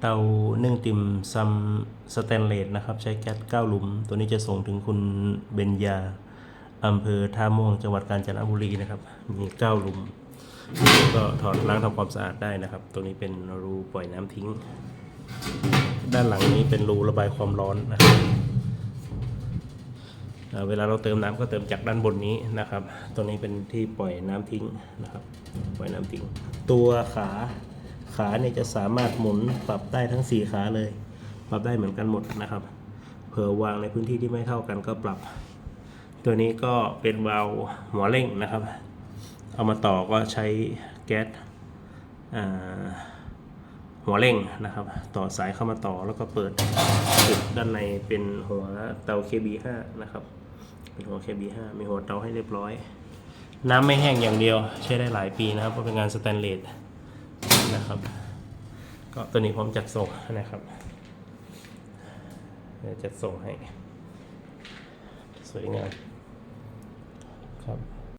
เตานึ่งติ่มซัมสแตนเลสนะครับ ใช้แก๊ส9หลุม ตัวนี้จะส่งถึงคุณเบญญาอำเภอท่าม่วงจังหวัดกาญจนบุรีนะครับ มี9หลุม ก็ถอดล้างทำความสะอาดได้นะครับ ตัวนี้เป็นรูปล่อยน้ำทิ้ง ด้านหลังนี้เป็นรูระบายความร้อนนะครับเวลาเราเติมน้ำก็เติมจากด้านบนนี้นะครับ ตัวนี้เป็นที่ปล่อยน้ำทิ้งนะครับ ปล่อยน้ำทิ้ง ตัวขา ขาเนี่ยจะสามารถหมุนปรับได้ทั้ง 4 ขาเลย ปรับได้เหมือนกันหมดนะครับ เผื่อวางในพื้นที่ที่ไม่เท่ากันก็ปรับ ตัวนี้ก็เป็นวาล์วหัวเร่งนะครับ เอามาต่อก็ใช้แก๊สหัวเร่งนะครับ ต่อสายเข้ามาต่อแล้วก็เปิดจุดด้านในเป็นหัวเตา KB5 นะครับ เป็นหัว KB5 มีหัวเตาให้เรียบร้อย น้ำไม่แห้งอย่างเดียวใช้ได้หลายปีนะครับเพราะเป็นงานสแตนเลส นะครับ ก็ตัวนี้ผมจัดส่งนะครับเดี๋ยวจัดส่งให้ สวยงามครับ